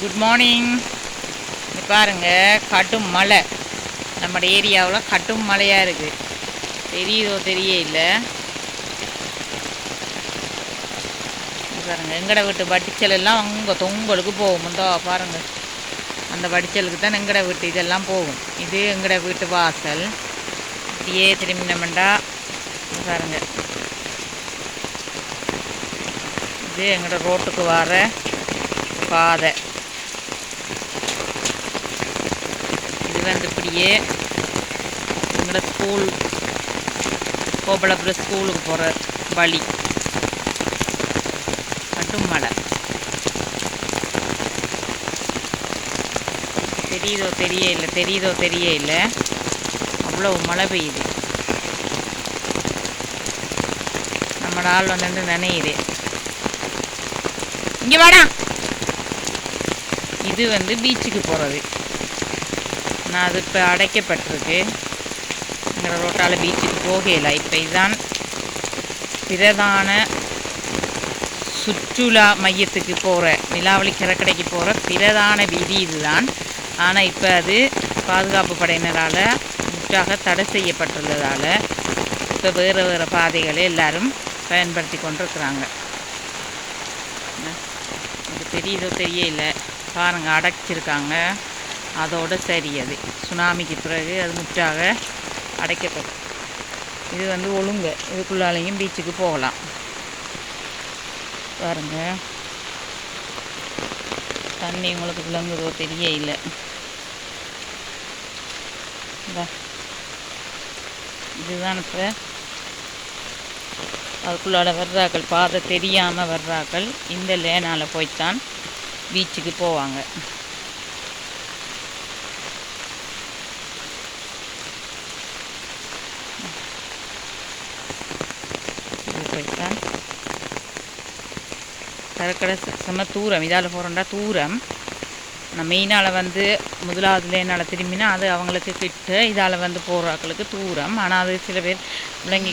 Good morning இது பாருங்கள் கடும் மலை நம்ம ஏரியாவில் கடும் மழையாக இருக்குது தெரியுதோ தெரிய இல்லை. பாருங்கள் எங்கட வீட்டு வடிச்சல் எல்லாம் அங்கே தொங்கலுக்கு போகும். இந்தோ பாருங்கள் அந்த வடிச்சலுக்கு தான் எங்கட வீட்டு இதெல்லாம் போகும். இது எங்கட வீட்டு வாசல். இப்படியே திரும்பினமெண்டா பாருங்கள் இது எங்களோட ரோட்டுக்கு வர பாதை. அப்படியே வந்து எங்களோட ஸ்கூல் கோபலபுரம் ஸ்கூலுக்கு போகிற வழி. கட்டும் மழை. தெரியுதோ தெரிய இல்லை தெரியுதோ தெரிய இல்லை. அவ்வளோ மழை பெய்யுது. நம்ம ஆள் வந்துட்டு நினையுது. இங்கே வாடா. இது வந்து பீச்சுக்கு போகிறது நான் அது இப்போ அடைக்கப்பட்டிருக்கு. எங்களோட ரோட்டால் பீச்சுக்கு போகல இப்போ இதுதான் பிரதான சுற்றுலா மையத்துக்கு போகிற நிலாவளி கடற்கரைக்கு போகிற பிரதான வீதி இதுதான். ஆனால் இப்போ அது பாதுகாப்பு படையினரால் முற்றாக தடை செய்யப்பட்டுள்ளதால் இப்போ வேறு வேறு பாதைகளை எல்லாரும் பயன்படுத்தி கொண்டிருக்கிறாங்க. என்ன? தெரியுதோ தெரியல. பாருங்கள் அடைச்சிருக்காங்க. அதோட சரி அது. சுனாமிக்கு பிறகு அது முற்றாக அடைக்கப்படும். இது வந்து ஒழுங்கு. இதுக்குள்ளாலையும் பீச்சுக்கு போகலாம். பாருங்க. தண்ணி உங்களுக்கு விளங்குதோ தெரிய இல்லை. இதுதான் இப்போ. அதுக்குள்ளால வர்றாக்கள் பாதை தெரியாமல் வர்றாக்கள் இந்த லேனால் போய்த்தான் பீச்சுக்கு போவாங்க. இது போய்த்தான் செம்ம தூரம். இதால் போகிறோண்டா தூரம். நான் மெயினால் வந்து முதலாவதுல என்னால் திரும்பினா அது அவங்களுக்கு கிட்ட இதால் வந்து போகிறாக்களுக்கு தூரம். ஆனால் அது சில பேர் விளங்கி